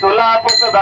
तुला पुस्तक